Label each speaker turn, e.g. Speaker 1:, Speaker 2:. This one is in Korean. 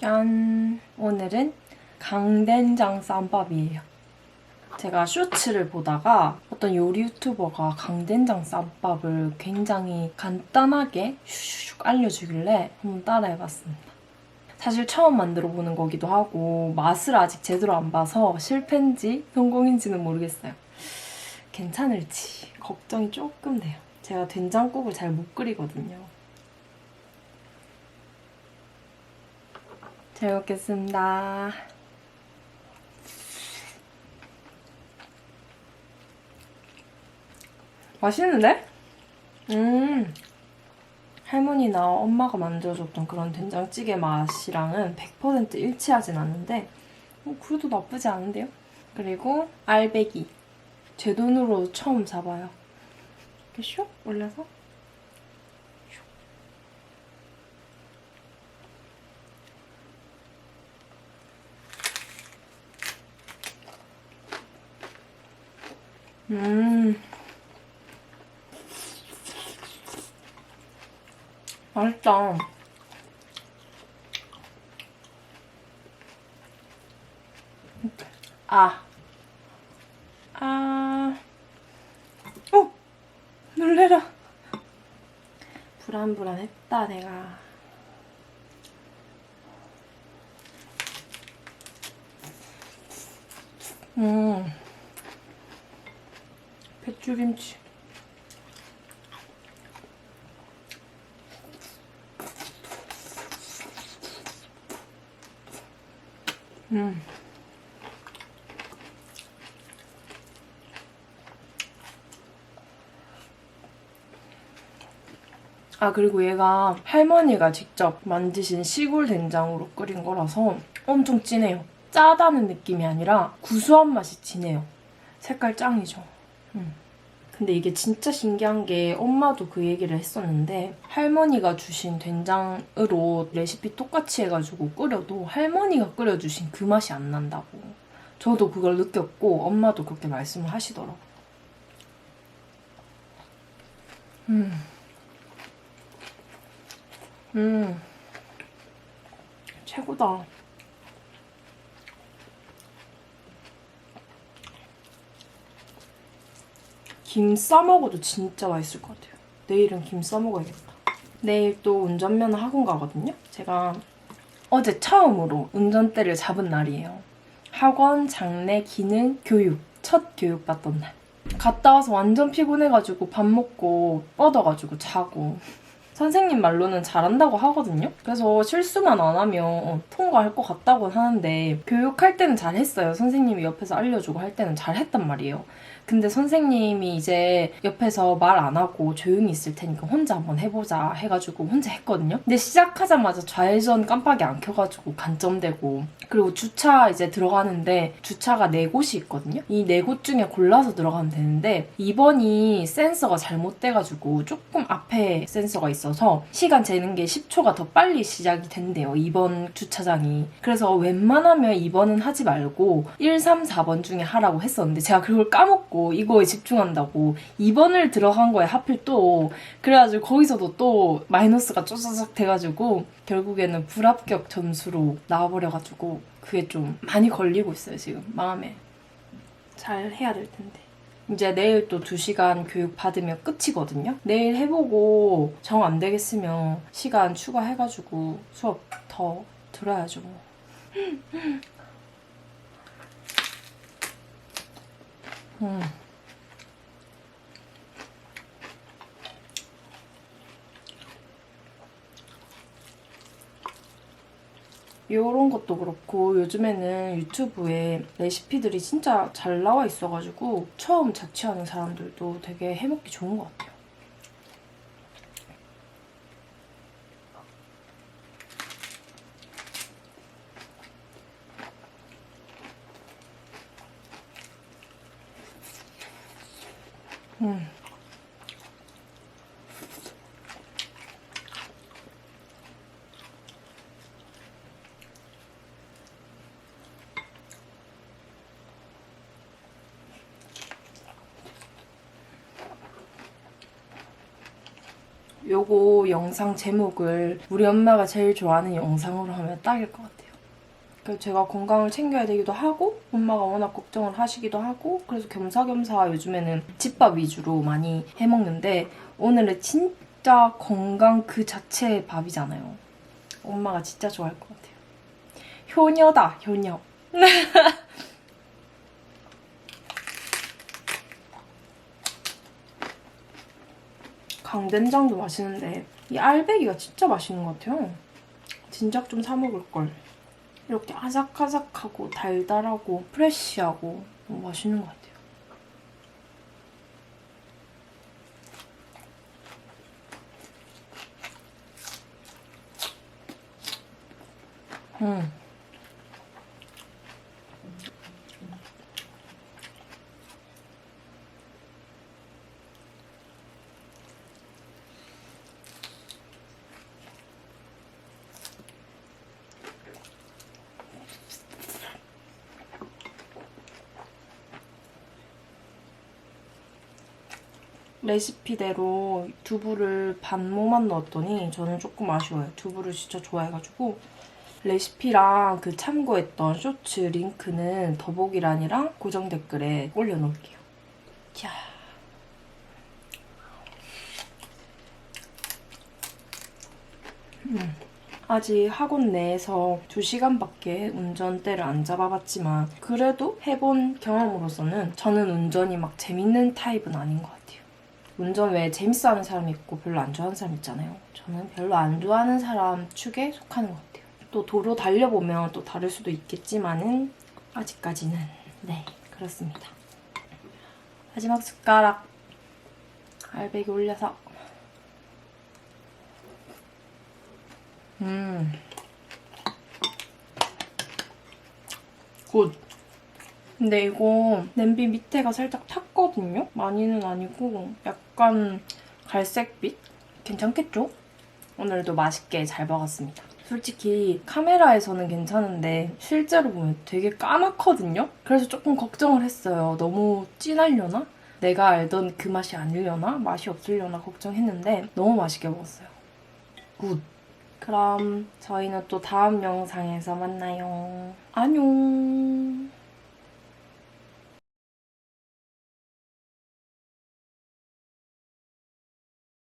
Speaker 1: 짠! 오늘은 강된장 쌈밥이에요. 제가 쇼츠를 보다가 어떤 요리 유튜버가 강된장 쌈밥을 굉장히 간단하게 슉슉 알려주길래 한번 따라해봤습니다. 사실 처음 만들어 보는 거기도 하고 맛을 아직 제대로 안 봐서 실패인지 성공인지는 모르겠어요. 괜찮을지 걱정이 조금 돼요. 제가 된장국을 잘 못 끓이거든요. 잘 먹겠습니다. 맛있는데? 음. 할머니나 엄마가 만들어줬던 그런 된장찌개 맛이랑은 100% 일치하진 않는데 어, 그래도 나쁘지 않은데요? 그리고 알배기. 제 돈으로 처음 잡아요. 이렇게 슉 올려서 음. 맛있다. 아. 아. 어! 놀래라. 불안불안했다, 내가. 음. 배추김치. 음. 아 그리고 얘가 할머니가 직접 만드신 시골 된장으로 끓인 거라서 엄청 진해요. 짜다는 느낌이 아니라 구수한 맛이 진해요. 색깔 짱이죠. 음. 근데 이게 진짜 신기한 게 엄마도 그 얘기를 했었는데 할머니가 주신 된장으로 레시피 똑같이 해가지고 끓여도 할머니가 끓여주신 그 맛이 안 난다고. 저도 그걸 느꼈고 엄마도 그렇게 말씀을 하시더라고요. 음. 음. 최고다. 김 싸먹어도 진짜 맛있을 것 같아요. 내일은 김 싸먹어야겠다. 내일 또 운전면허 학원 가거든요. 제가 어제 처음으로 운전대를 잡은 날이에요. 학원, 장례, 기능, 교육. 첫 교육 받던 날. 갔다 와서 완전 피곤해가지고 밥 먹고 뻗어가지고 자고. 선생님 말로는 잘한다고 하거든요. 그래서 실수만 안 하면 통과할 것 같다고 하는데 교육할 때는 잘했어요. 선생님이 옆에서 알려주고 할 때는 잘했단 말이에요. 근데 선생님이 이제 옆에서 말 안 하고 조용히 있을 테니까 혼자 한번 해보자 해가지고 혼자 했거든요. 근데 시작하자마자 좌회전 깜빡이 안 켜가지고 간점되고 그리고 주차 이제 들어가는데 주차가 네 곳이 있거든요. 이 네 곳 중에 골라서 들어가면 되는데 2번이 센서가 잘못돼가지고 조금 앞에 센서가 있어 서 시간 재는 게 10초가 더 빨리 시작이 된대요. 2번 주차장이. 그래서 웬만하면 2번은 하지 말고 1, 3, 4번 중에 하라고 했었는데 제가 그걸 까먹고 이거에 집중한다고 2번을 들어간 거에 하필 또 그래가지고 거기서도 또 마이너스가 쪼쪼쪼 돼가지고 결국에는 불합격 점수로 나와버려가지고 그게 좀 많이 걸리고 있어요 지금 마음에 잘 해야 될 텐데 이제 내일 또 2시간 교육 받으면 끝이거든요 내일 해보고 정 안 되겠으면 시간 추가해가지고 수업 더 들어야죠 뭐. 음. 이런 것도 그렇고 요즘에는 유튜브에 레시피들이 진짜 잘 나와 있어가지고 처음 자취하는 사람들도 되게 해먹기 좋은 것 같아요. 음. 요거 영상 제목을 우리 엄마가 제일 좋아하는 영상으로 하면 딱일 것 같아요. 그래서 제가 건강을 챙겨야 되기도 하고 엄마가 워낙 걱정을 하시기도 하고 그래서 겸사겸사 요즘에는 집밥 위주로 많이 해먹는데 오늘은 진짜 건강 그 자체의 밥이잖아요. 엄마가 진짜 좋아할 것 같아요. 효녀다, 효녀. 강된장도 맛있는데 이 알배기가 진짜 맛있는 것 같아요. 진작 좀 사 먹을 걸. 이렇게 아삭아삭하고 달달하고 프레쉬하고 너무 맛있는 것 같아요. 음. 레시피대로 두부를 반모만 넣었더니 저는 조금 아쉬워요. 두부를 진짜 좋아해가지고 레시피랑 그 참고했던 쇼츠 링크는 더보기란이랑 고정 댓글에 올려놓을게요. 자. 음. 아직 학원 내에서 2시간밖에 운전대를 안 잡아봤지만 그래도 해본 경험으로서는 저는 운전이 막 재밌는 타입은 아닌 것 같아요. 운전 왜 재밌어하는 사람이 있고 별로 안 좋아하는 사람 있잖아요. 저는 별로 안 좋아하는 사람 축에 속하는 것 같아요. 또 도로 달려보면 또 다를 수도 있겠지만은 아직까지는 네 그렇습니다. 마지막 숟가락 알배기 올려서 음. 굿. 근데 이거 냄비 밑에가 살짝 탔거든요? 많이는 아니고 약간 갈색빛? 괜찮겠죠? 오늘도 맛있게 잘 먹었습니다. 솔직히 카메라에서는 괜찮은데 실제로 보면 되게 까맣거든요? 그래서 조금 걱정을 했어요. 너무 진하려나? 내가 알던 그 맛이 아니려나? 맛이 없으려나 걱정했는데 너무 맛있게 먹었어요. 굿. 그럼 저희는 또 다음 영상에서 만나요. 안녕.